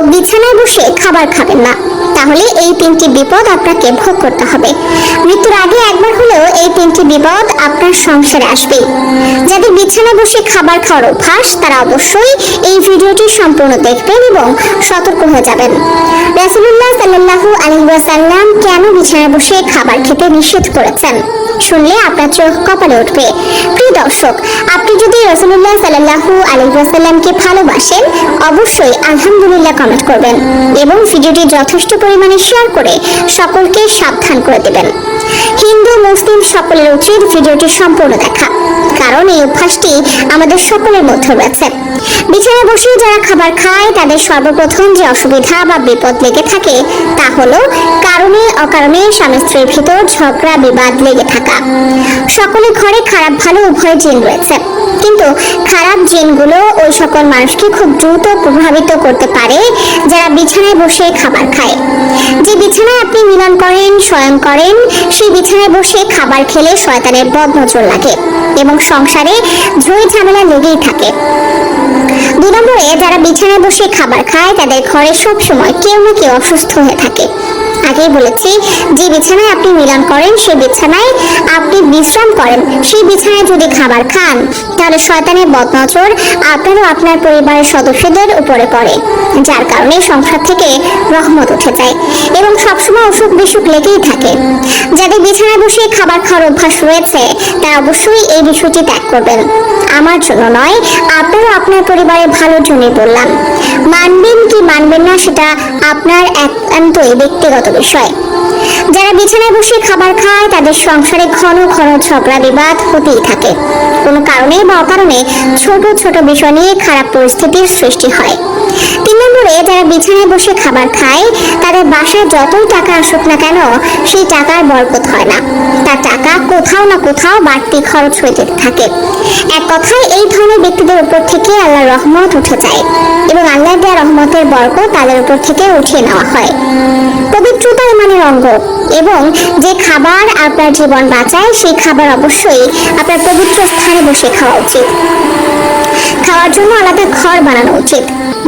বিছানায় বসে খাবার খাবেন না। তাহলে এই তিনটি বিপদ আপনাকে ভোগ করতে হবে। মৃত্যুর আগে একবার হলেও এই তিনটি বিপদ আপনার সংসারে আসবে যাদের বিছানায় বসে খাবার খাওয়ার অভ্যাস, তারা অবশ্যই এই ভিডিওটি সম্পূর্ণ দেখবেন এবং সতর্ক হয়ে যাবেন। রাসুলুল্লাহ সাল্লাল্লাহু আলাইহি কেন বিছানায় বসে খাবার খেতে নিষেধ করেছেন? শুনলে আপনার চোখ কপালে উঠবে। প্রিয় দর্শক, আপনি যদি রসুল্লাহ সাল্লাহু আলহাসাল্লামকে ভালোবাসেন, অবশ্যই আলহামদুলিল্লাহ কমেন্ট করবেন এবং ভিডিওটি যথেষ্ট পরিমাণে শেয়ার করে সকলকে সাবধান করে দেবেন। হিন্দু মুসলিম সকলের উচিত ভিডিওটি সম্পূর্ণ দেখা। কারণ এই অভ্যাসটি আমাদের সকলের মধ্যে রয়েছে। বিছানায় বসে যারা খাবার খায়, তাদের সর্বপ্রথম যে অসুবিধা বা বিপদ লেগে থাকে, তা হলো কারণে, অকারণে স্বামী স্ত্রীর ভিতর ঝগড়া, বিবাদ লেগে থাকা। সকলে ঘরে খারাপ ভালো উভয় জিন রয়েছে। কিন্তু খারাপ জিনগুলো ওই সকল মানুষকে খুব দ্রুত প্রভাবিত করতে পারে যারা বিছানায় বসে খাবার খায়। যে বিছানায় আপনি মিলন করেন, শয়ন করেন, সেই বিছানায় বসে খাবার খেলে শয়তানের বদ নজর লাগে এবং সংসারে ঝই ঝামেলা লেগেই থাকে। দু নম্বরে, যারা বিছানায় বসে খাবার খায়, তাদের ঘরে সব সময় কেউ না কেউ অসুস্থ হয়ে থাকে। আগেই বলেছি, যে বিছানায় আপনি মিলন করেন সেই বিছানায় আপনি বিশ্রাম করেন। সেই বিছানায় যদি খাবার খান, তাহলে শয়তানের বদনজর আপনার ও আপনার পরিবারের সদস্যদের উপরে পড়ে, যার কারণে সংসার থেকে রহমত উঠে যায় এবং সবসময় অসুখ বিসুখ লেগেই থাকে। যাদের বিছানায় বসে খাবার খাওয়ার অভ্যাস রয়েছে, তারা অবশ্যই এই বিষয়টি ত্যাগ করবেন। আমার জন্য নয় আপনারও আপনার পরিবারের ভালোর জন্যই বললাম। মানবেন কি মানবেন না, সেটা আপনার একান্তই ব্যক্তিগত বিষয়। যারা বিছানায় বসে খাবার খায়, তাদের সংসারে ঘন ঘন ঝগড়া বিবাদ হতেই থাকে। কোনো কারণে বা অকারণে ছোট ছোট বিষয় নিয়ে খারাপ পরিস্থিতির সৃষ্টি হয়। নম্বরে যারা বিছানায় বসে খাবার খায়, তাদের বাসায় যতই টাকা আসুক না কেন, সেই টাকার বরকত হয় না। তার টাকা কোথাও না কোথাও বাড়তি খরচ হয়ে থাকে। এক কথায়, এই ধরনের ব্যক্তিদের উপর থেকে আল্লাহর রহমত উঠে যায় এবং আল্লাহ দেওয়া রহমতের বরকত তাদের উপর থেকে উঠিয়ে নেওয়া হয়। পবিত্রতা ইমানের অঙ্গ এবং যে খাবার আপনার জীবন বাঁচায়, সেই খাবার অবশ্যই আপনার পবিত্র স্থানে বসে খাওয়া উচিত। খাওয়ার জন্য আলাদা ঘর বানানো উচিত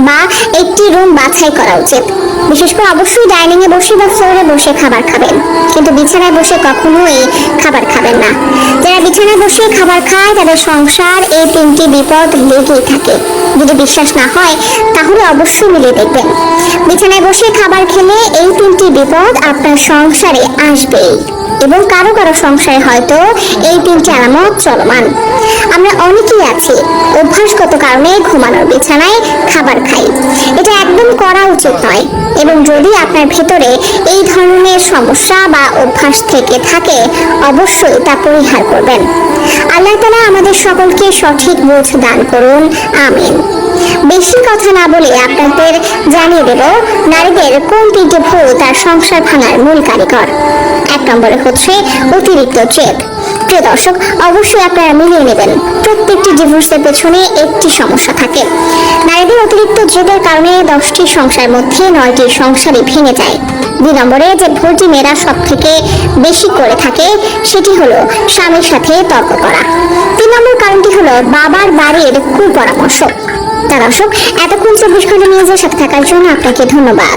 বা একটি রুম বাছাই করা উচিত। বিশেষ করে অবশ্যই ডাইনিং এ বসে বা ফ্লোরে বসে খাবার খাবেন। কিন্তু বিছানায় বসে কখনোই খাবার খাবেন না। যারা বিছানায় বসে খাবার খায়, তাদের সংসার এই তিনটি বিপদ লেগেই থাকে। যদি বিশ্বাস না হয়, তাহলে অবশ্যই মিলিয়ে দেখবেন। বিছানায় বসে খাবার খেলে এই তিনটি বিপদ আপনার সংসারে আসবেই। এবং কারও কারও সংসারে হয়তো এই তিনটি আলামত চলমান। আমরা অনেকেই আছি। অভ্যাসগত কারণে ঘুমানোর বিছানায় খাবার খাই। উচিত নয় এবং যদি আপনার ভেতরে এই ধরনের সমস্যা বা অভ্যাস থেকে থাকে, অবশ্যই তা পরিহার করবেন। আল্লাহ তালা আমাদের সকলকে সঠিক বোঝ দান করুন। আমিন। বেশি কথা না বলে আপনাদের জানিয়ে দেব, নারীদের কোন তিনটে ভুল তার সংসার ভাঙার মূল কারিগর। এক নম্বরে হচ্ছে অতিরিক্ত জেদ। প্রিয় দর্শক, অবশ্যই আপনারা মিলিয়ে নেবেন। প্রত্যেকটি ডিভোর্সের পেছনে একটি সমস্যা থাকে। নারীদের অতিরিক্ত জেদের কারণে দশটি সংসার মধ্যে নয়টি সংসারই ভেঙে যায়। দুই নম্বরে যে ভুলটি মেয়েরা সব থেকে বেশি করে থাকে, সেটি হলো স্বামীর সাথে তর্ক করা। তিন নম্বর কারণটি হলো বাবার বাড়ির কুপরামর্শ। দর্শক এতক্ষণ চব্বিশ ঘণ্টা নিউজের সাথে থাকার জন্য আপনাকে ধন্যবাদ।